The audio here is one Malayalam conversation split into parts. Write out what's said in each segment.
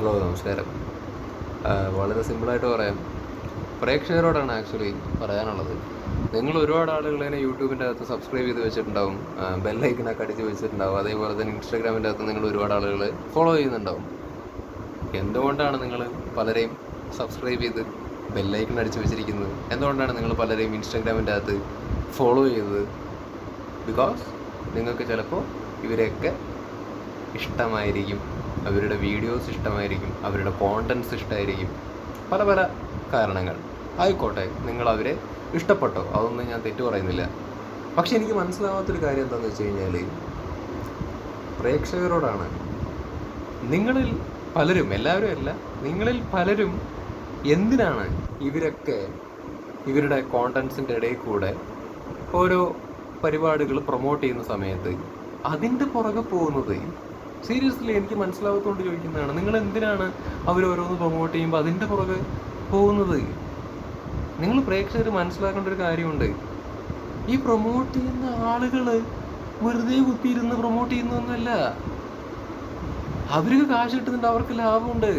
ഹലോ നമസ്കാരം. വളരെ സിമ്പിളായിട്ട് പറയാം. പ്രേക്ഷകരോടാണ് ആക്ച്വലി പറയാനുള്ളത്. നിങ്ങൾ ഒരുപാട് ആളുകൾ തന്നെ യൂട്യൂബിന്റെ അകത്ത് സബ്സ്ക്രൈബ് ചെയ്ത് വെച്ചിട്ടുണ്ടാവും. ബെല്ലൈക്കനൊക്കെ അടിച്ച് വെച്ചിട്ടുണ്ടാവും. അതേപോലെ തന്നെ ഇൻസ്റ്റാഗ്രാമിന്റെ അകത്ത് നിങ്ങൾ ഒരുപാട് ആളുകൾ ഫോളോ ചെയ്യുന്നുണ്ടാവും. എന്തുകൊണ്ടാണ് നിങ്ങൾ പലരെയും സബ്സ്ക്രൈബ് ചെയ്ത് ബെല്ലൈക്കൺ അടിച്ച് വെച്ചിരിക്കുന്നത്? എന്തുകൊണ്ടാണ് നിങ്ങൾ പലരെയും ഇൻസ്റ്റാഗ്രാമിന്റെ അകത്ത് ഫോളോ ചെയ്തത് ബിക്കോസ് നിങ്ങൾക്ക് ചിലപ്പോൾ ഇവരെയൊക്കെ ഇഷ്ടമായിരിക്കും. അവരുടെ വീഡിയോസ് ഇഷ്ടമായിരിക്കും അവരുടെ കോണ്ടൻസ് ഇഷ്ടമായിരിക്കും പല പല കാരണങ്ങൾ. ആയിക്കോട്ടെ നിങ്ങൾ അവരെ ഇഷ്ടപ്പെട്ടോ? അതൊന്നും ഞാൻ തെറ്റു പറയുന്നില്ല. പക്ഷെ എനിക്ക് മനസ്സിലാവാത്തൊരു കാര്യം എന്താണെന്ന് വെച്ച് കഴിഞ്ഞാൽ പ്രേക്ഷകരോടാണ്. നിങ്ങളിൽ പലരും എല്ലാവരും അല്ല നിങ്ങളിൽ പലരും എന്തിനാണ് ഇവരൊക്കെ ഇവരുടെ കോണ്ടൻസിന്റെ ഇടയിൽ കൂടെ ഓരോ പരിപാടികൾ പ്രൊമോട്ട് ചെയ്യുന്ന സമയത്ത് അതിന്റെ പുറകെ പോകുന്നത് സീരിയസ്ലി എനിക്ക് മനസ്സിലാവാത്തോണ്ട് ചോദിക്കുന്നതാണ്. നിങ്ങൾ എന്തിനാണ് അവർ ഓരോന്ന് പ്രൊമോട്ട് ചെയ്യുമ്പോൾ അതിന്റെ പുറകെ പോകുന്നത്? നിങ്ങൾ പ്രേക്ഷകർ മനസ്സിലാക്കേണ്ട ഒരു കാര്യമുണ്ട്. ഈ പ്രൊമോട്ട് ചെയ്യുന്ന ആളുകൾ വെറുതെ കുത്തിയിരുന്ന് പ്രൊമോട്ട് ചെയ്യുന്നൊന്നുമല്ല അവർക്ക് കാശ് കിട്ടുന്നുണ്ട് അവർക്ക് ലാഭമുണ്ട്.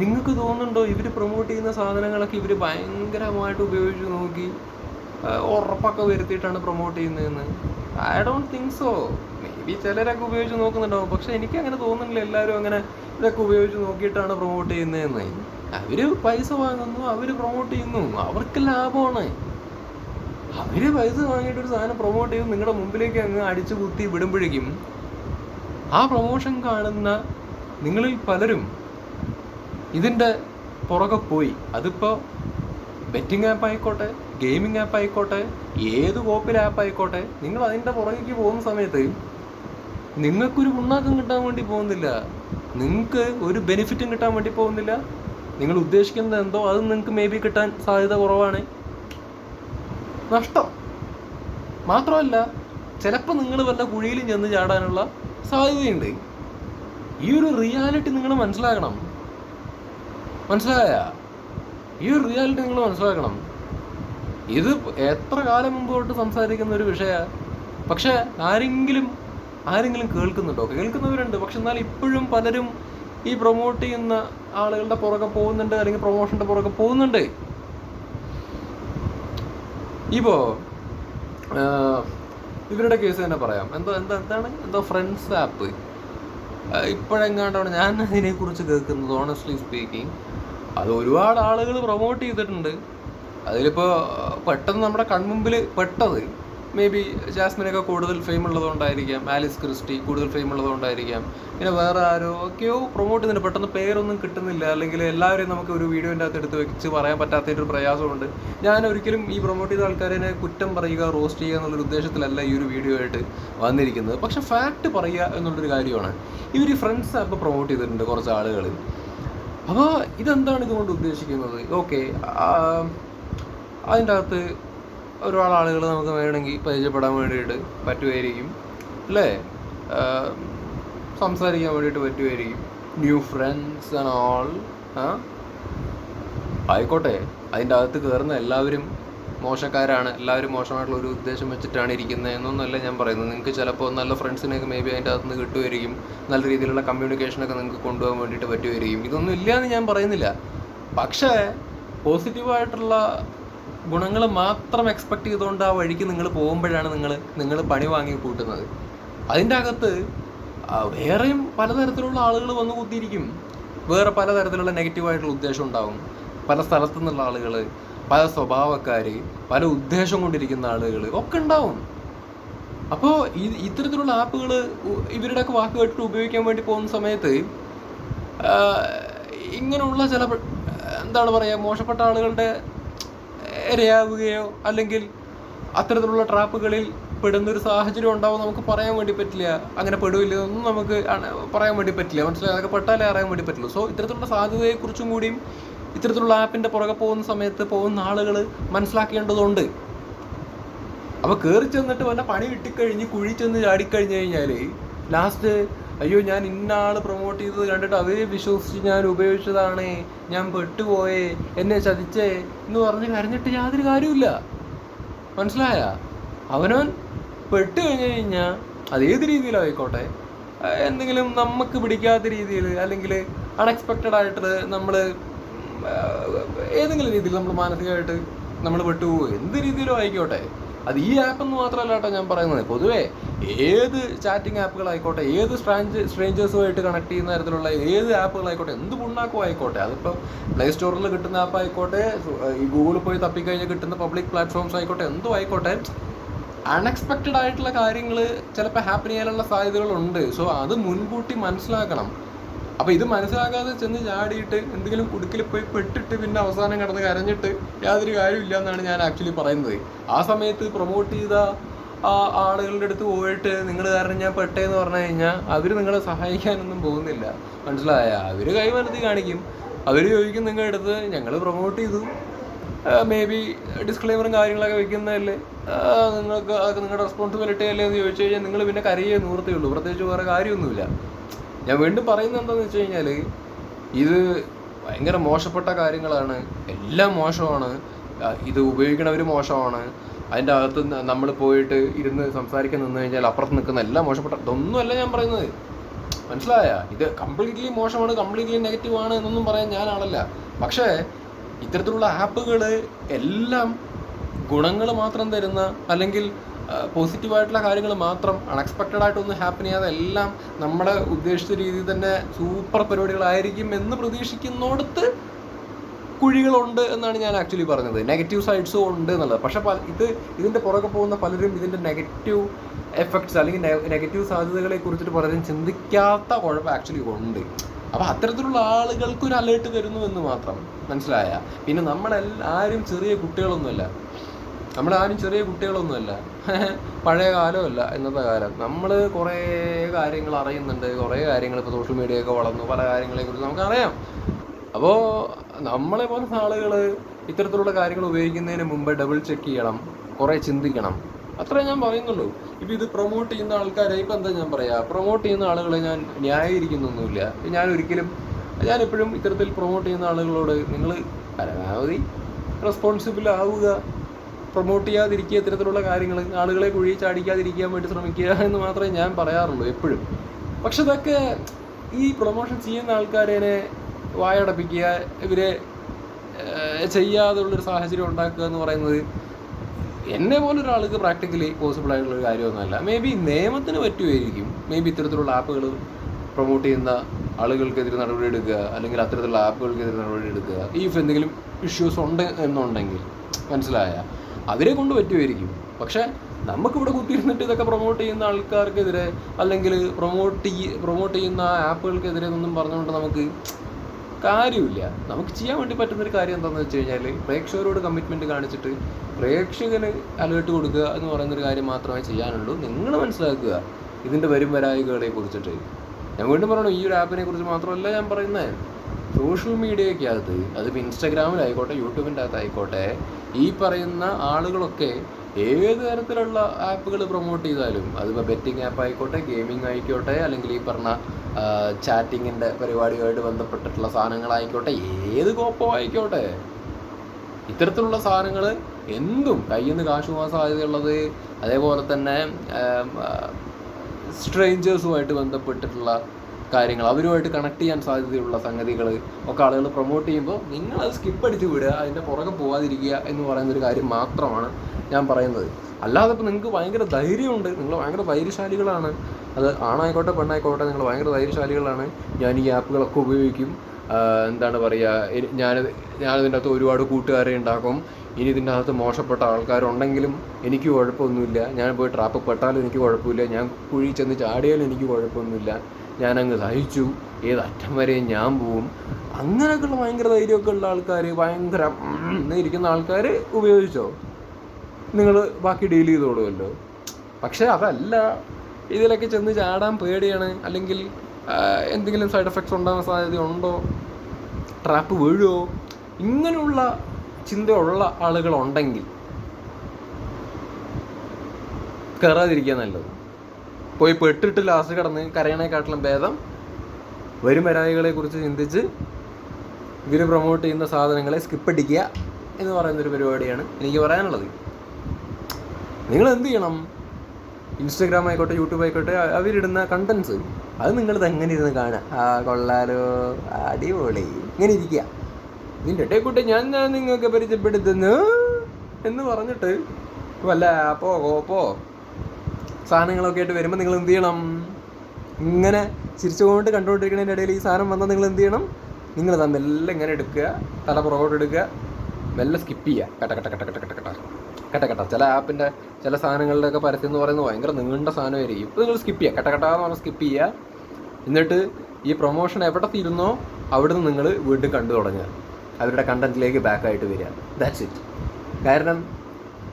നിങ്ങൾക്ക് തോന്നുന്നുണ്ടോ ഇവർ പ്രൊമോട്ട് ചെയ്യുന്ന സാധനങ്ങളൊക്കെ ഇവർ ഭയങ്കരമായിട്ട് ഉപയോഗിച്ച് നോക്കി ഉറപ്പൊക്കെ വരുത്തിയിട്ടാണ് പ്രൊമോട്ട് ചെയ്യുന്നതെന്ന്? I don't think so B ചിലരൊക്കെ ഉപയോഗിച്ച് നോക്കുന്നുണ്ടാവും. പക്ഷെ എനിക്ക് അങ്ങനെ തോന്നുന്നില്ല. എല്ലാവരും അങ്ങനെ ഇതൊക്കെ ഉപയോഗിച്ച് നോക്കിയിട്ടാണ് പ്രൊമോട്ട് ചെയ്യുന്നതെന്ന്. അവർ പൈസ വാങ്ങുന്നു അവർ പ്രൊമോട്ട് ചെയ്യുന്നു. അവർക്ക് ലാഭമാണ്. അവർ പൈസ വാങ്ങിയിട്ട് ഒരു സാധനം പ്രൊമോട്ട് ചെയ്ത് നിങ്ങളുടെ മുമ്പിലേക്ക് അങ്ങ് അടിച്ചു കുത്തി വിടുമ്പോഴേക്കും ആ പ്രൊമോഷൻ കാണുന്ന നിങ്ങളിൽ പലരും ഇതിന്റെ പുറകെ പോയി. അതിപ്പോൾ ബെറ്റിംഗ് ആപ്പ് ആയിക്കോട്ടെ ഗെയിമിംഗ് ആപ്പ് ആയിക്കോട്ടെ ഏത് കോപ്പിൽ ആപ്പ് ആയിക്കോട്ടെ നിങ്ങൾ അതിന്റെ പുറകേക്ക് പോകുന്ന സമയത്ത് നിങ്ങൾക്കൊരു ഉണ്ണാക്കം കിട്ടാൻ വേണ്ടി പോകുന്നില്ല. നിങ്ങൾക്ക് ഒരു ബെനിഫിറ്റും കിട്ടാൻ വേണ്ടി പോകുന്നില്ല. നിങ്ങൾ ഉദ്ദേശിക്കുന്നത് എന്തോ അത് നിങ്ങൾക്ക് മേ ബി കിട്ടാൻ സാധ്യത കുറവാണ്. നഷ്ടം. മാത്രമല്ല ചിലപ്പോൾ നിങ്ങൾ വല്ല കുഴിയിലും ചെന്ന് ചാടാനുള്ള സാധ്യതയുണ്ട്. ഈ ഒരു റിയാലിറ്റി നിങ്ങൾ മനസ്സിലാക്കണം. മനസ്സിലായ? ഈ ഒരു റിയാലിറ്റി നിങ്ങൾ മനസ്സിലാക്കണം. ഇത് എത്ര കാലം മുമ്പോട്ട് സംസാരിക്കുന്ന ഒരു വിഷയമാണ്. പക്ഷേ ആരെങ്കിലും ആരെങ്കിലും കേൾക്കുന്നുണ്ടോ? കേൾക്കുന്നവരുണ്ട്. പക്ഷെ എന്നാൽ ഇപ്പോഴും പലരും ഈ പ്രൊമോട്ട് ചെയ്യുന്ന ആളുകളുടെ പുറകെ പോകുന്നുണ്ട് അല്ലെങ്കിൽ പ്രൊമോഷന്റെ പുറകെ പോകുന്നുണ്ട്. ഇപ്പോ ഇവരുടെ കേസ് തന്നെ പറയാം. എന്തോ എന്താ എന്താണ്? എന്തോ ഫ്രണ്ട്സ് ആപ്പ് ഇപ്പോഴെങ്ങാണ്ടാണ് ഞാൻ അതിനെക്കുറിച്ച് കേൾക്കുന്നത് ഓണസ്റ്റ്ലി സ്പീക്കിംഗ് അത് ഒരുപാട് ആളുകൾ പ്രൊമോട്ട് ചെയ്തിട്ടുണ്ട്. അതിലിപ്പോൾ പെട്ടെന്ന് നമ്മുടെ കൺമുമ്പിൽ പെട്ടത്. മേ ബി ജാസ്മിനൊക്കെ കൂടുതൽ ഫെയിം ഉള്ളതുകൊണ്ടായിരിക്കാം ആലിസ് ക്രിസ്റ്റി കൂടുതൽ ഫെയിം ഉള്ളതുകൊണ്ടായിരിക്കാം. പിന്നെ വേറെ ആരോ ഒക്കെയോ പ്രൊമോട്ട് ചെയ്യുന്നുണ്ട് പെട്ടെന്ന് പേരൊന്നും കിട്ടുന്നില്ല. അല്ലെങ്കിൽ എല്ലാവരെയും നമുക്ക് ഒരു വീഡിയോന്റെ അകത്ത് എടുത്ത് വെച്ച് പറയാൻ പറ്റാത്തതിന്റെ ഒരു പ്രയാസമുണ്ട്. ഞാൻ ഒരിക്കലും ഈ പ്രൊമോട്ട് ചെയ്ത ആൾക്കാരെ കുറ്റം പറയുക റോസ്റ്റ് ചെയ്യുക എന്നുള്ളൊരു ഉദ്ദേശത്തിലല്ല ഈ ഒരു വീഡിയോ ആയിട്ട് വന്നിരിക്കുന്നത്. പക്ഷെ ഫാക്റ്റ് പറയുക എന്നുള്ളൊരു കാര്യമാണ്. ഇവർ ഫ്രണ്ട്സ് ആപ്പ് പ്രൊമോട്ട് ചെയ്തിട്ടുണ്ട് കുറച്ച് ആളുകൾ അപ്പോൾ ഇതെന്താണ് ഇതുകൊണ്ട് ഉദ്ദേശിക്കുന്നത്? ഓക്കെ അതിന്റെ അകത്ത് ഒരുപാട് ആളുകൾ നമുക്ക് വേണമെങ്കിൽ പരിചയപ്പെടാൻ വേണ്ടിയിട്ട് പറ്റുമായിരിക്കും അല്ലേ? സംസാരിക്കാൻ വേണ്ടിയിട്ട് പറ്റുമായിരിക്കും. ന്യൂ ഫ്രണ്ട്സ് ആൻഡ് ഓൾ ആയിക്കോട്ടെ. അതിന്റെ അകത്ത് കയറുന്ന എല്ലാവരും മോശക്കാരാണ്. എല്ലാവരും മോശമായിട്ടുള്ള ഒരു ഉദ്ദേശം വെച്ചിട്ടാണ് ഇരിക്കുന്നത് എന്നൊന്നല്ല ഞാൻ പറയുന്നത്. നിങ്ങൾക്ക് ചിലപ്പോൾ നല്ല ഫ്രണ്ട്സിനെയൊക്കെ മേ ബി അതിന്റെ അകത്ത് നിന്ന് കിട്ടുമായിരിക്കും. നല്ല രീതിയിലുള്ള കമ്മ്യൂണിക്കേഷനൊക്കെ നിങ്ങൾക്ക് കൊണ്ടുപോകാൻ വേണ്ടിയിട്ട് പറ്റുമായിരിക്കും. ഇതൊന്നും ഇല്ല എന്ന് ഞാൻ പറയുന്നില്ല. പക്ഷേ പോസിറ്റീവായിട്ടുള്ള ഗുണങ്ങൾ മാത്രം എക്സ്പെക്ട് ചെയ്തുകൊണ്ട് ആ വഴിക്ക് നിങ്ങൾ പോകുമ്പോഴാണ് നിങ്ങൾ നിങ്ങൾ പണി വാങ്ങി കൂട്ടുന്നത്. അതിന്റെ അകത്ത് വേറെയും പലതരത്തിലുള്ള ആളുകൾ വന്ന് കുത്തിയിരിക്കും. വേറെ പലതരത്തിലുള്ള നെഗറ്റീവായിട്ടുള്ള ഉദ്ദേശം ഉണ്ടാവും. പല സ്ഥലത്തു നിന്നുള്ള ആളുകൾ പല സ്വഭാവക്കാർ പല ഉദ്ദേശം കൊണ്ടിരിക്കുന്ന ആളുകൾ ഒക്കെ ഉണ്ടാവും. അപ്പോൾ ഈ ഇത്തരത്തിലുള്ള ആപ്പുകൾ ഇവരുടെയൊക്കെ വാക്ക് കേട്ടിട്ട് ഉപയോഗിക്കാൻ വേണ്ടി പോകുന്ന സമയത്ത് ഇങ്ങനെയുള്ള ചില എന്താണ് പറയുക മോശപ്പെട്ട ആളുകളുടെ ഇരയാവുകയോ അല്ലെങ്കിൽ അത്തരത്തിലുള്ള ട്രാപ്പുകളിൽ പെടുന്ന ഒരു സാഹചര്യം ഉണ്ടാവും നമുക്ക് പറയാൻ വേണ്ടി പറ്റില്ല. അങ്ങനെ പെടില്ല ഒന്നും നമുക്ക് പറയാൻ വേണ്ടി പറ്റില്ല. മനസ്സിലായി? അതൊക്കെ പെട്ടാലേ അറിയാൻ വേണ്ടി പറ്റുള്ളൂ. സോ ഇത്തരത്തിലുള്ള സാധ്യതയെക്കുറിച്ചും കൂടിയും ഇത്തരത്തിലുള്ള ആപ്പിന്റെ പുറകെ പോകുന്ന സമയത്ത് പോകുന്ന ആളുകൾ മനസ്സിലാക്കേണ്ടതുണ്ട്. അപ്പൊ കയറി ചെന്നിട്ട് വല്ല പണി കിട്ടിക്കഴിഞ്ഞ് കുഴി ചെന്ന് ചാടിക്കഴിഞ്ഞ് കഴിഞ്ഞാൽ ലാസ്റ്റ് അയ്യോ ഞാൻ ഇന്ന ആൾ പ്രൊമോട്ട് ചെയ്തത് കണ്ടിട്ട് അവരെ വിശ്വസിച്ച് ഞാൻ ഉപയോഗിച്ചതാണ്. ഞാൻ പെട്ടുപോയേ എന്നെ ചതിച്ചേ എന്ന് പറഞ്ഞ് കരഞ്ഞിട്ട് യാതൊരു കാര്യമില്ല മനസ്സിലായ? അവനവൻ പെട്ട് കഴിഞ്ഞു കഴിഞ്ഞാൽ അത് ഏത് രീതിയിലായിക്കോട്ടെ? എന്തെങ്കിലും നമുക്ക് പിടിക്കാത്ത രീതിയിൽ അല്ലെങ്കിൽ അൺഎക്സ്പെക്റ്റഡ് ആയിട്ട് നമ്മൾ ഏതെങ്കിലും രീതിയിൽ നമ്മൾ മാനസികമായിട്ട് നമ്മൾ പെട്ടുപോകും. എന്ത് രീതിയിലും ആയിക്കോട്ടെ. അത് ഈ ആപ്പ് എന്ന് മാത്രമല്ല കേട്ടോ ഞാൻ പറയുന്നത്. പൊതുവേ ഏത് ചാറ്റിംഗ് ആപ്പുകളായിക്കോട്ടെ ഏത് സ്ട്രാഞ്ച് സ്ട്രേഞ്ചേഴ്സുമായിട്ട് കണക്ട് ചെയ്യുന്ന തരത്തിലുള്ള ഏത് ആപ്പുകളായിക്കോട്ടെ എന്ത് പുണ്ണാക്കും ആയിക്കോട്ടെ. അതിപ്പോൾ പ്ലേ സ്റ്റോറിൽ കിട്ടുന്ന ആപ്പ് ആയിക്കോട്ടെ ഈ ഗൂഗിളിൽ പോയി തപ്പിക്കഴിഞ്ഞാൽ കിട്ടുന്ന പബ്ലിക് പ്ലാറ്റ്ഫോംസ് ആയിക്കോട്ടെ എന്തോ ആയിക്കോട്ടെ. അൺഎക്സ്പെക്റ്റഡ് ആയിട്ടുള്ള കാര്യങ്ങൾ ചിലപ്പോൾ ഹാപ്പൻ ചെയ്യാനുള്ള സാധ്യതകളുണ്ട്. സോ അത് മുൻകൂട്ടി മനസ്സിലാക്കണം. അപ്പോൾ ഇത് മനസ്സിലാക്കാതെ ചെന്ന് ചാടിയിട്ട് എന്തെങ്കിലും കുടുക്കിൽ പോയി പെട്ടിട്ട് പിന്നെ അവസാനം കിടന്ന് കരഞ്ഞിട്ട് യാതൊരു കാര്യമില്ല എന്നാണ് ഞാൻ ആക്ച്വലി പറയുന്നത്. ആ സമയത്ത് പ്രൊമോട്ട് ചെയ്ത ആ ആളുകളുടെ അടുത്ത് പോയിട്ട് നിങ്ങൾ കാരണം ഞാൻ പെട്ടേന്ന് പറഞ്ഞു കഴിഞ്ഞാൽ അവർ നിങ്ങളെ സഹായിക്കാനൊന്നും പോകുന്നില്ല. മനസ്സിലായ? അവർ കൈമനത്തി കാണിക്കും. അവർ ചോദിക്കും നിങ്ങളുടെ അടുത്ത് ഞങ്ങൾ പ്രൊമോട്ട് ചെയ്തു. മേ ബി ഡിസ്ക്ലെയിമറും കാര്യങ്ങളൊക്കെ വെക്കുന്നതല്ലേ? നിങ്ങൾക്ക് നിങ്ങളുടെ റെസ്പോൺസിബിലിറ്റി അല്ലേ എന്ന് ചോദിച്ചു കഴിഞ്ഞാൽ നിങ്ങൾ പിന്നെ കരയേ നൂർത്തേ ഉള്ളൂ. പ്രത്യേകിച്ച് വേറെ കാര്യമൊന്നുമില്ല. ഞാൻ വീണ്ടും പറയുന്നത് എന്താണെന്ന് വെച്ച് കഴിഞ്ഞാൽ ഇത് ഭയങ്കര മോശപ്പെട്ട കാര്യങ്ങളാണ്. എല്ലാം മോശമാണ്. ഇത് ഉപയോഗിക്കണവർ മോശമാണ്. അതിന്റെ അകത്ത് നമ്മൾ പോയിട്ട് ഇരുന്ന് സംസാരിക്കാൻ നിന്ന് കഴിഞ്ഞാൽ അപ്പുറത്ത് നിൽക്കുന്ന എല്ലാം മോശപ്പെട്ട ഇതൊന്നുമല്ല ഞാൻ പറയുന്നത്. മനസ്സിലായ? ഇത് കംപ്ലീറ്റ്ലി മോശമാണ് കംപ്ലീറ്റ്ലി നെഗറ്റീവ് ആണ് എന്നൊന്നും പറയാൻ ഞാൻ പക്ഷേ ഇത്തരത്തിലുള്ള ആപ്പുകൾ എല്ലാം ഗുണങ്ങൾ മാത്രം തരുന്ന അല്ലെങ്കിൽ പോസിറ്റീവായിട്ടുള്ള കാര്യങ്ങൾ മാത്രം അൺഎക്സ്പെക്റ്റഡ് ആയിട്ടൊന്നും ഹാപ്പൻ ചെയ്യാതെ എല്ലാം നമ്മുടെ ഉദ്ദേശിച്ച രീതിയിൽ തന്നെ സൂപ്പർ പരിപാടികളായിരിക്കും എന്ന് പ്രതീക്ഷിക്കുന്നിടത്ത് കുഴികളുണ്ട് എന്നാണ് ഞാൻ ആക്ച്വലി പറഞ്ഞത്. നെഗറ്റീവ് സൈഡ്സും ഉണ്ട് എന്നുള്ളത്. പക്ഷെ ഇത് ഇതിന്റെ പുറകെ പോകുന്ന പലരും ഇതിന്റെ നെഗറ്റീവ് എഫക്ട്സ് അല്ലെങ്കിൽ നെഗറ്റീവ് സാധ്യതകളെ കുറിച്ചിട്ട് പലരും ചിന്തിക്കാത്ത കുഴപ്പം ആക്ച്വലി ഉണ്ട്. അപ്പോൾ അത്തരത്തിലുള്ള ആളുകൾക്ക് ഒരു അലേർട്ട് തരുന്നു എന്ന് മാത്രം മനസ്സിലായ. പിന്നെ നമ്മളെല്ലാരും ചെറിയ കുട്ടികളൊന്നുമല്ല. നമ്മളാരും ചെറിയ കുട്ടികളൊന്നുമല്ല. പഴയ കാലമല്ല ഇന്നത്തെ കാലം. നമ്മൾ കുറേ കാര്യങ്ങൾ അറിയുന്നുണ്ട്. കുറേ കാര്യങ്ങൾ ഇപ്പോൾ സോഷ്യൽ മീഡിയ ഒക്കെ വളർന്നു. പല കാര്യങ്ങളെക്കുറിച്ച് നമുക്കറിയാം. അപ്പോൾ നമ്മളെ പോലത്തെ ആളുകൾ ഇത്തരത്തിലുള്ള കാര്യങ്ങൾ ഉപയോഗിക്കുന്നതിന് മുമ്പ് ഡബിൾ ചെക്ക് ചെയ്യണം. കുറേ ചിന്തിക്കണം. അത്രേ ഞാൻ പറയുന്നുള്ളൂ. ഇപ്പം ഇത് പ്രൊമോട്ട് ചെയ്യുന്ന ആൾക്കാരെ ഇപ്പം എന്താ ഞാൻ പറയുക പ്രൊമോട്ട് ചെയ്യുന്ന ആളുകളെ ഞാൻ ന്യായീകരിക്കുന്നൊന്നുമില്ല. ഞാൻ ഒരിക്കലും ഞാൻ എപ്പോഴും ഇത്തരത്തിൽ പ്രൊമോട്ട് ചെയ്യുന്ന ആളുകളോട് നിങ്ങൾ പരമാവധി റെസ്പോൺസിബിൾ ആവുക. പ്രൊമോട്ട് ചെയ്യാതിരിക്കുക ഇത്തരത്തിലുള്ള കാര്യങ്ങൾ ആളുകളെ കുഴി ചാടിക്കാതിരിക്കാൻ വേണ്ടി ശ്രമിക്കുക എന്ന് മാത്രമേ ഞാൻ പറയാറുള്ളൂ എപ്പോഴും. പക്ഷെ ഇതൊക്കെ ഈ പ്രൊമോഷൻ ചെയ്യുന്ന ആൾക്കാരെ വായടപ്പിക്കുക ഇവരെ ചെയ്യാതുള്ളൊരു സാഹചര്യം ഉണ്ടാക്കുക എന്ന് പറയുന്നത് എന്നെ പോലെ ഒരാൾക്ക് പ്രാക്ടിക്കലി പോസിബിൾ ആയിട്ടുള്ള ഒരു കാര്യമൊന്നുമല്ല. മേ ബി നിയമത്തിന് പറ്റുമായിരിക്കും. മേ ബി ഇത്തരത്തിലുള്ള ആപ്പുകൾ പ്രൊമോട്ട് ചെയ്യുന്ന ആളുകൾക്കെതിരെ നടപടി എടുക്കുക അല്ലെങ്കിൽ അത്തരത്തിലുള്ള ആപ്പുകൾക്കെതിരെ നടപടി എടുക്കുക. ഇഫ് എന്തെങ്കിലും ഇഷ്യൂസ് ഉണ്ട് എന്നുണ്ടെങ്കിൽ മനസ്സിലായ? അവരെ കൊണ്ട് പറ്റുമായിരിക്കും. പക്ഷേ നമുക്കിവിടെ കുത്തിയിരുന്നിട്ട് ഇതൊക്കെ പ്രൊമോട്ട് ചെയ്യുന്ന ആൾക്കാർക്കെതിരെ അല്ലെങ്കിൽ പ്രൊമോട്ട് പ്രൊമോട്ട് ചെയ്യുന്ന ആപ്പുകൾക്കെതിരെ ഒന്നും പറഞ്ഞുകൊണ്ട് നമുക്ക് കാര്യമില്ല. നമുക്ക് ചെയ്യാൻ വേണ്ടി പറ്റുന്നൊരു കാര്യം എന്താണെന്ന് വെച്ച് കഴിഞ്ഞാൽ പ്രേക്ഷകരോട് കമ്മിറ്റ്മെന്റ് കാണിച്ചിട്ട് പ്രേക്ഷകന് അലേർട്ട് കൊടുക്കുക എന്ന് പറയുന്നൊരു കാര്യം മാത്രമേ ചെയ്യാനുള്ളൂ. നിങ്ങൾ മനസ്സിലാക്കുക ഇതിന്റെ വരും വരായികളെ കുറിച്ചിട്ട് ഞാൻ വീണ്ടും പറയണു ഈ ഒരു ആപ്പിനെ കുറിച്ച് മാത്രമല്ല ഞാൻ പറയുന്നത് സോഷ്യൽ മീഡിയയ്ക്കകത്ത് അതിപ്പോൾ ഇൻസ്റ്റാഗ്രാമിലായിക്കോട്ടെ യൂട്യൂബിന്റെ അകത്തായിക്കോട്ടെ ഈ പറയുന്ന ആളുകളൊക്കെ ഏത് തരത്തിലുള്ള ആപ്പുകൾ പ്രൊമോട്ട് ചെയ്താലും അതിപ്പോൾ ബെറ്റിംഗ് ആപ്പ് ആയിക്കോട്ടെ ഗെയിമിംഗ് ആയിക്കോട്ടെ അല്ലെങ്കിൽ ഈ പറഞ്ഞ ചാറ്റിങ്ങിന്റെ പരിപാടിയുമായിട്ട് ബന്ധപ്പെട്ടിട്ടുള്ള സാധനങ്ങളായിക്കോട്ടെ ഏത് കോപ്പോ ആയിക്കോട്ടെ ഇത്തരത്തിലുള്ള സാധനങ്ങൾ എന്തും കയ്യിൽ നിന്ന് കാശ് പോകാൻ സാധ്യതയുള്ളത് അതേപോലെ തന്നെ സ്ട്രേഞ്ചേഴ്സുമായിട്ട് ബന്ധപ്പെട്ടിട്ടുള്ള കാര്യങ്ങൾ അവരുമായിട്ട് കണക്ട് ചെയ്യാൻ സാധ്യതയുള്ള സംഗതികൾ ഒക്കെ ആളുകൾ പ്രൊമോട്ട് ചെയ്യുമ്പോൾ നിങ്ങൾ അത് സ്കിപ്പ് അടിച്ച് വിടുക അതിന്റെ പുറകെ പോകാതിരിക്കുക എന്ന് പറയുന്ന ഒരു കാര്യം മാത്രമാണ് ഞാൻ പറയുന്നത്. അല്ലാതെ ഇപ്പോൾ നിങ്ങൾക്ക് ഭയങ്കര ധൈര്യമുണ്ട്. നിങ്ങൾ ഭയങ്കര ധൈര്യശാലികളാണ്. അത് ആണായിക്കോട്ടെ പെണ്ണായിക്കോട്ടെ നിങ്ങൾ ഭയങ്കര ധൈര്യശാലികളാണ്. ഞാൻ ഈ ആപ്പുകളൊക്കെ ഉപയോഗിക്കും. എന്താണ് പറയുക ഞാൻ ഞാനതിന്റെ അകത്ത് ഒരുപാട് കൂട്ടുകാരെ ഉണ്ടാക്കും. ഇനി ഇതിന്റെ അകത്ത് മോശപ്പെട്ട ആൾക്കാരുണ്ടെങ്കിലും എനിക്ക് കുഴപ്പമൊന്നുമില്ല. ഞാൻ പോയി ട്രാപ്പ് പെട്ടാലും എനിക്ക് കുഴപ്പമില്ല. ഞാൻ കുഴി ചെന്ന് ചാടിയാലും എനിക്ക് കുഴപ്പമൊന്നുമില്ല. ഞാനങ്ങ് സഹിച്ചു. ഏത് അറ്റം വരെയും ഞാൻ പോവും. അങ്ങനെയൊക്കെയുള്ള ഭയങ്കര ധൈര്യമൊക്കെ ഉള്ള ആൾക്കാർ ഭയങ്കര ഇരിക്കുന്ന ആൾക്കാർ ഉപയോഗിച്ചോ? നിങ്ങൾ ബാക്കി ഡീൽ ചെയ്തോളുമല്ലോ. പക്ഷേ അതല്ല. ഇതിലൊക്കെ ചെന്ന് ചാടാൻ പേടിയാണ്. അല്ലെങ്കിൽ എന്തെങ്കിലും സൈഡ് എഫക്ട്സ് ഉണ്ടാകാൻ സാധ്യതയുണ്ടോ ട്രാപ്പ് വീഴുമോ ഇങ്ങനെയുള്ള ചിന്തയുള്ള ആളുകളുണ്ടെങ്കിൽ കയറാതിരിക്കുക നല്ലത്. പോയി പെട്ടിട്ട് ലാസ്റ്റ് കിടന്ന് കരയണേക്കാട്ടിലും ഭേദം വരും വരായികളെ കുറിച്ച് ചിന്തിച്ച് ഇവർ പ്രൊമോട്ട് ചെയ്യുന്ന സാധനങ്ങളെ സ്കിപ്പ് അടിക്കുക എന്ന് പറയുന്നൊരു പരിപാടിയാണ് എനിക്ക് പറയാനുള്ളത്. നിങ്ങൾ എന്ത് ചെയ്യണം? ഇൻസ്റ്റാഗ്രാം ആയിക്കോട്ടെ യൂട്യൂബ് ആയിക്കോട്ടെ അവരിടുന്ന കണ്ടൻസ് അത് നിങ്ങൾ എങ്ങനെ ഇരുന്ന് കാണുക ആ കൊള്ളാലോ അടിപൊളി. ഇങ്ങനെ ഇരിക്കുക. ഇതിന്റെ ഇടയിൽ കൂട്ടി ഞാൻ നിങ്ങൾക്ക് പരിചയപ്പെടുത്തുന്നു എന്ന് പറഞ്ഞിട്ട് വല്ല ആപ്പോ കോപ്പോ സാധനങ്ങളൊക്കെ ആയിട്ട് വരുമ്പോൾ നിങ്ങൾ എന്ത് ചെയ്യണം? ഇങ്ങനെ ചിരിച്ചുകൊണ്ട് കണ്ടുകൊണ്ടിരിക്കുന്നതിന്റെ ഇടയിൽ ഈ സാധനം വന്നാൽ നിങ്ങൾ എന്ത് ചെയ്യണം? നിങ്ങൾ അത് മെല്ലെ ഇങ്ങനെ എടുക്കുക തല പുറകോട്ട് എടുക്കുക മെല്ലെ സ്കിപ്പ് ചെയ്യുക. കട്ട കട്ട കട്ട കട്ട കട്ട കട്ട. കട്ട കട്ട. ചില ആപ്പിന്റെ ചില സാധനങ്ങളുടെയൊക്കെ പരസ്യം എന്ന് പറയുന്നത് ഭയങ്കര നീണ്ട സാധനമായിരിക്കും. ഇപ്പോൾ നിങ്ങൾ സ്കിപ്പ് ചെയ്യുക. കട്ട കട്ട എന്ന് പറഞ്ഞാൽ സ്കിപ്പ് ചെയ്യുക. എന്നിട്ട് ഈ പ്രൊമോഷൻ എവിടെ തീരുന്നോ അവിടുന്ന് നിങ്ങൾ വീണ്ടും കണ്ടു തുടങ്ങുക. അവരുടെ കണ്ടന്റിലേക്ക് ബാക്കായിട്ട് വരിക. ദാറ്റ്സ് ഇറ്റ് കാരണം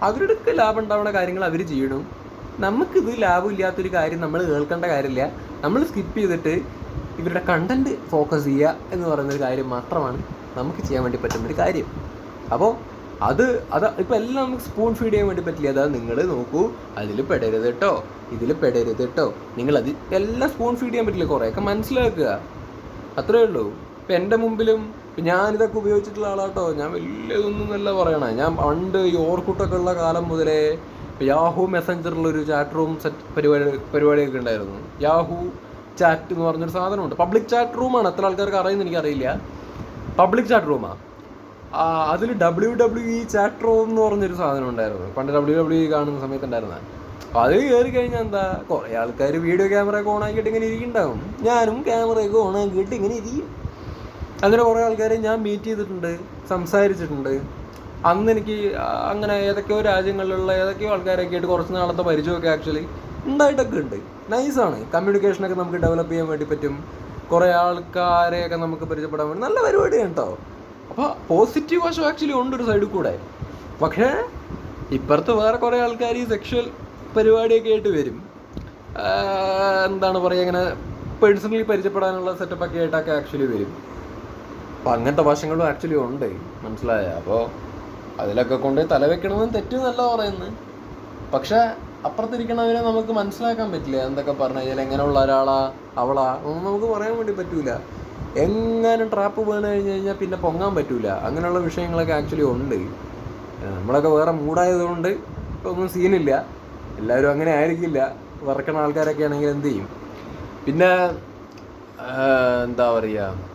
അവരുടെ ലാഭം ഉണ്ടാവുന്ന കാര്യങ്ങൾ അവർ ചെയ്യണം. നമുക്കിത് ലാഭമില്ലാത്തൊരു കാര്യം നമ്മൾ കേൾക്കേണ്ട കാര്യമില്ല. നമ്മൾ സ്കിപ്പ് ചെയ്തിട്ട് ഇവരുടെ കണ്ടന്റ് ഫോക്കസ് ചെയ്യുക എന്ന് പറയുന്ന ഒരു കാര്യം മാത്രമാണ് നമുക്ക് ചെയ്യാൻ വേണ്ടി പറ്റുന്ന ഒരു കാര്യം. അപ്പോൾ അത് അത് ഇപ്പം എല്ലാം നമുക്ക് സ്പൂൺ ഫീഡ് ചെയ്യാൻ വേണ്ടി പറ്റില്ല. അതാ നിങ്ങൾ നോക്കൂ. അതിൽ പെടരുത് കേട്ടോ ഇതിൽ പെടരുത് കേട്ടോ നിങ്ങൾ അത് എല്ലാം സ്പൂൺ ഫീഡ് ചെയ്യാൻ പറ്റില്ല. കുറേയൊക്കെ മനസ്സിലാക്കുക. അത്രേ ഉള്ളൂ. ഇപ്പം എന്റെ മുമ്പിലും ഞാനിതൊക്കെ ഉപയോഗിച്ചിട്ടുള്ള ആളാട്ടോ. ഞാൻ വലിയ ഇതൊന്നും അല്ല പറയണേ. ഞാൻ പണ്ട് ഈ ഓർക്കുട്ടൊക്കെ ഉള്ള കാലം മുതലേ യാഹു മെസ്സഞ്ചറിലൊരു ചാറ്റ് റൂം സെറ്റ് പരിപാടി പരിപാടിയൊക്കെ ഉണ്ടായിരുന്നു. യാഹു ചാറ്റ് എന്ന് പറഞ്ഞൊരു സാധനമുണ്ട്. പബ്ലിക് ചാറ്റ് റൂമാണ് എത്ര ആൾക്കാർക്ക് അറിയുന്ന എനിക്കറിയില്ല. പബ്ലിക് ചാറ്റ് റൂമാണ് അതിൽ W W E chat room എന്ന് പറഞ്ഞൊരു സാധനം ഉണ്ടായിരുന്നു. പണ്ട് ഡബ്ല്യു ഡബ്ല്യു ഇ കാണുന്ന സമയത്ത് അപ്പോൾ അത് കയറി കഴിഞ്ഞാൽ എന്താ? കുറേ ആൾക്കാർ വീഡിയോ ക്യാമറ ഒക്കെ ഓണാക്കിയിട്ട് ഇങ്ങനെ ഇരിക്കുന്നുണ്ടാവും ഞാനും ക്യാമറയൊക്കെ ഓണാക്കിയിട്ട് ഇങ്ങനെ ഇരിക്കും. അങ്ങനെ കുറേ ആൾക്കാരെ ഞാൻ മീറ്റ് ചെയ്തിട്ടുണ്ട് സംസാരിച്ചിട്ടുണ്ട്. അന്ന് എനിക്ക് അങ്ങനെ ഏതൊക്കെയോ രാജ്യങ്ങളിലുള്ള ഏതൊക്കെയോ ആൾക്കാരൊക്കെ ആയിട്ട് കുറച്ച് നാളത്തെ പരിചയമൊക്കെ ആക്ച്വലി ഉണ്ടായിട്ടൊക്കെ ഉണ്ട്. നൈസാണ് കമ്മ്യൂണിക്കേഷനൊക്കെ നമുക്ക് ഡെവലപ്പ് ചെയ്യാൻ വേണ്ടി പറ്റും. കുറേ ആൾക്കാരെയൊക്കെ നമുക്ക് പരിചയപ്പെടാൻ വേണ്ടി. നല്ല പരിപാടിയാണ് കേട്ടോ അപ്പോൾ പോസിറ്റീവ് വശം ആക്ച്വലി ഉണ്ട് ഒരു സൈഡിൽ കൂടെ. പക്ഷേ ഇപ്പുറത്ത് വേറെ കുറേ ആൾക്കാർ ഈ സെക്ഷൽ പരിപാടിയൊക്കെ ആയിട്ട് വരും. എന്താണ് പറയുക ഇങ്ങനെ പേഴ്സണലി പരിചയപ്പെടാനുള്ള സെറ്റപ്പൊക്കെ ആയിട്ടൊക്കെ ആക്ച്വലി വരും. അപ്പം അങ്ങനത്തെ വശങ്ങളും ആക്ച്വലി ഉണ്ട്. മനസ്സിലായ? അപ്പോൾ അതിലൊക്കെ കൊണ്ട് തലവെക്കണമെന്ന് തെറ്റെന്നല്ല പറയുന്നത് പക്ഷെ അപ്പുറത്തിരിക്കണവരെ നമുക്ക് മനസ്സിലാക്കാൻ പറ്റില്ല. എന്തൊക്കെ പറഞ്ഞു കഴിഞ്ഞാൽ എങ്ങനെയുള്ള ഒരാളാ അവളാ ഒന്നും നമുക്ക് പറയാൻ വേണ്ടി പറ്റൂല. എങ്ങനെ ട്രാപ്പ് വീണ് കഴിഞ്ഞ് കഴിഞ്ഞാൽ പിന്നെ പൊങ്ങാൻ പറ്റൂല. അങ്ങനെയുള്ള വിഷയങ്ങളൊക്കെ ആക്ച്വലി ഉണ്ട്. നമ്മളൊക്കെ വേറെ മൂടായതുകൊണ്ട് ഒന്നും സീനില്ല എല്ലാവരും അങ്ങനെ ആയിരിക്കില്ല. വറക്കണ ആൾക്കാരൊക്കെ ആണെങ്കിൽ എന്ത് ചെയ്യും? പിന്നെ എന്താ പറയുക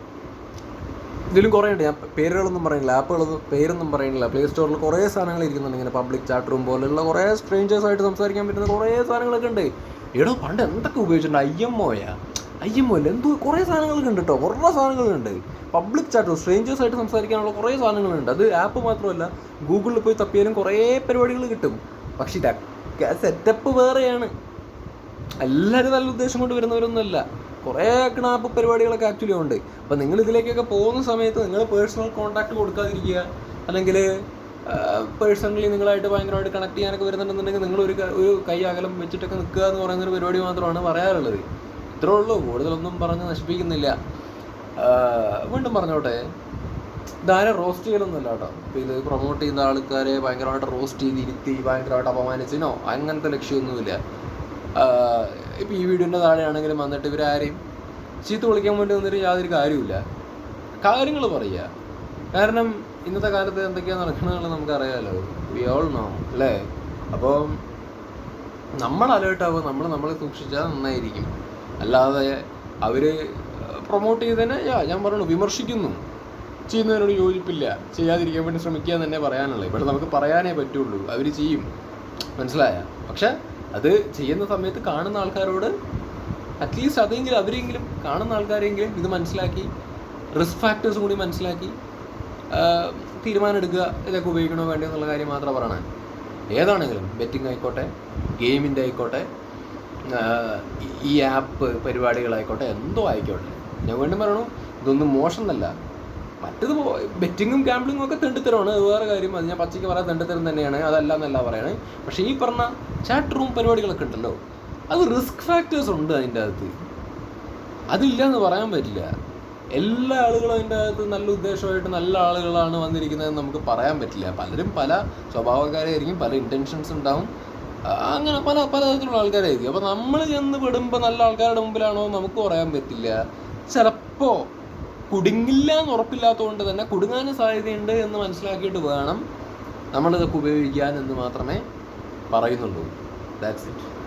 ഇതിലും കുറേ ഉണ്ട്. ഞാൻ പേരുകളൊന്നും പറയുന്നില്ല. ആപ്പുകളൊന്നും പേരൊന്നും പറയുന്നില്ല. പ്ലേ സ്റ്റോറിൽ കുറേ സാധനങ്ങൾ ഇരിക്കുന്നുണ്ട്. ഇങ്ങനെ പബ്ലിക് ചാറ്റ് റൂം പോലെയുള്ള കുറേ സ്ട്രേഞ്ചേഴ്സ് ആയിട്ട് സംസാരിക്കാൻ പറ്റുന്ന കുറേ സാധനങ്ങളൊക്കെ ഉണ്ട്. എടോ പണ്ട് എന്തൊക്കെ ഉപയോഗിച്ചിട്ടുണ്ട്? ഐ എം ഒയാ? ഐ എം ഒല്ല എന്തോ കുറേ സാധനങ്ങളൊക്കെ ഉണ്ട് കേട്ടോ കുറേ സാധനങ്ങളുണ്ട് പബ്ലിക് ചാറ്റ് സ്ട്രേഞ്ചേഴ്സായിട്ട് സംസാരിക്കാനുള്ള കുറേ സാധനങ്ങളുണ്ട് അത് ആപ്പ് മാത്രമല്ല ഗൂഗിളിൽ പോയി തപ്പിയാലും കുറേ പരിപാടികൾ കിട്ടും. പക്ഷേ സെറ്റപ്പ് വേറെയാണ്. എല്ലാവരും നല്ല ഉദ്ദേശം കൊണ്ട് വരുന്നവരൊന്നുമല്ല. കുറേ ക്ണാപ്പ് പരിപാടികളൊക്കെ ആക്ച്വലി ഉണ്ട്. അപ്പോൾ നിങ്ങൾ ഇതിലേക്കൊക്കെ പോകുന്ന സമയത്ത് നിങ്ങൾ പേഴ്സണൽ കോൺടാക്ട് കൊടുക്കാതിരിക്കുക. അല്ലെങ്കിൽ പേഴ്സണലി നിങ്ങളായിട്ട് ഭയങ്കരമായിട്ട് കണക്ട് ചെയ്യാനൊക്കെ വരുന്നുണ്ടെന്നുണ്ടെങ്കിൽ നിങ്ങൾ ഒരു ഒരു കൈ അകലം വെച്ചിട്ടൊക്കെ നിൽക്കുക എന്ന് പറയുന്ന ഒരു പരിപാടി മാത്രമാണ് പറയാറുള്ളത്. ഇത്രേ ഉള്ളൂ. കൂടുതലൊന്നും പറഞ്ഞ് നശിപ്പിക്കുന്നില്ല. വീണ്ടും പറഞ്ഞോട്ടെ. ധാരാളം റോസ്റ്റ് ചെയ്യലൊന്നുമല്ല കേട്ടോ. ഇപ്പോൾ ഇത് പ്രൊമോട്ട് ചെയ്യുന്ന ആൾക്കാരെ ഭയങ്കരമായിട്ട് റോസ്റ്റ് ചെയ്ത് ഇരുത്തി ഭയങ്കരമായിട്ട് അപമാനിച്ചിനോ അങ്ങനത്തെ ലക്ഷ്യമൊന്നുമില്ല. ഇപ്പം ഈ വീഡിയോന്റെ താഴെയാണെങ്കിലും വന്നിട്ട് ഇവരാരെയും ചീത്ത വിളിക്കാൻ വേണ്ടി വന്നിട്ട് യാതൊരു കാര്യമില്ല കാര്യങ്ങൾ പറയുക കാരണം ഇന്നത്തെ കാലത്ത് എന്തൊക്കെയാണ് നടക്കണമെന്നുള്ളത് നമുക്കറിയാമല്ലോ വി ഓൾ നോ അല്ലേ? അപ്പോൾ നമ്മൾ അലേർട്ടാവുക നമ്മൾ നമ്മളെ സൂക്ഷിച്ചാൽ നന്നായിരിക്കും. അല്ലാതെ അവർ പ്രൊമോട്ട് ചെയ്തതിനെ യാ ഞാൻ പറഞ്ഞു വിമർശിക്കുന്നു. ചെയ്യുന്നതിനോട് യോജിപ്പില്ല. ചെയ്യാതിരിക്കാൻ വേണ്ടി ശ്രമിക്കുക തന്നെ പറയാനുള്ളത്. ഇവിടെ നമുക്ക് പറയാനേ പറ്റുള്ളൂ. അവർ ചെയ്യും. മനസ്സിലായ? പക്ഷെ അത് ചെയ്യുന്ന സമയത്ത് കാണുന്ന ആൾക്കാരോട് അറ്റ്ലീസ്റ്റ് അതെങ്കിലും അവരെങ്കിലും കാണുന്ന ആൾക്കാരെങ്കിലും ഇത് മനസ്സിലാക്കി റിസ്ക് ഫാക്ടേഴ്സ് കൂടി മനസ്സിലാക്കി തീരുമാനമെടുക്കുക ഇതൊക്കെ ഉപയോഗിക്കണോ വേണ്ടോ എന്നുള്ള കാര്യം മാത്രം പറയണേ. ഏതാണെങ്കിലും ബെറ്റിംഗ് ആയിക്കോട്ടെ ഗെയിമിന്റെ ആയിക്കോട്ടെ ഈ- ആപ്പ് പരിപാടികളായിക്കോട്ടെ എന്തോ ആയിക്കോട്ടെ. ഞാൻ വീണ്ടും പറയണു ഇതൊന്നും മോശം എന്നല്ല. മറ്റത് ബെറ്റിങ്ങും ഗാംബ്ലിങ്ങും ഒക്കെ തെണ്ടിത്തരമാണ്. അത് വേറെ കാര്യം. അത് ഞാൻ പച്ചയ്ക്ക് പറയാൻ തെണ്ടിത്തരം തന്നെയാണ്. അതല്ല എന്നല്ല പറയണേ. പക്ഷേ ഈ പറഞ്ഞ ചാറ്റ് റൂം പരിപാടികളൊക്കെ ഉണ്ടല്ലോ. അത് റിസ്ക് ഫാക്ടേഴ്സ് ഉണ്ട് അതിന്റെ അകത്ത്. അതില്ല എന്ന് പറയാൻ പറ്റില്ല. എല്ലാ ആളുകളും അതിന്റെ അകത്ത് നല്ല ഉദ്ദേശമായിട്ട് നല്ല ആളുകളാണ് വന്നിരിക്കുന്നതെന്ന് നമുക്ക് പറയാൻ പറ്റില്ല. പലരും പല സ്വഭാവക്കാരായിരിക്കും പല ഇന്റൻഷൻസ് ഉണ്ടാവും. അങ്ങനെ പല പലതരത്തിലുള്ള ആൾക്കാരായിരിക്കും. അപ്പോൾ നമ്മൾ ചെന്ന് പെടുമ്പോൾ നല്ല ആൾക്കാരുടെ മുമ്പിലാണോ നമുക്ക് പറയാൻ പറ്റില്ല. ചിലപ്പോൾ കുടുങ്ങില്ല എന്ന് ഉറപ്പില്ലാത്തതുകൊണ്ട് തന്നെ കുടുങ്ങാനും സാധ്യതയുണ്ട് എന്ന് മനസ്സിലാക്കിയിട്ട് വേണം നമ്മളിതൊക്കെ ഉപയോഗിക്കാൻ എന്ന് മാത്രമേ പറയുന്നുള്ളൂ. That's it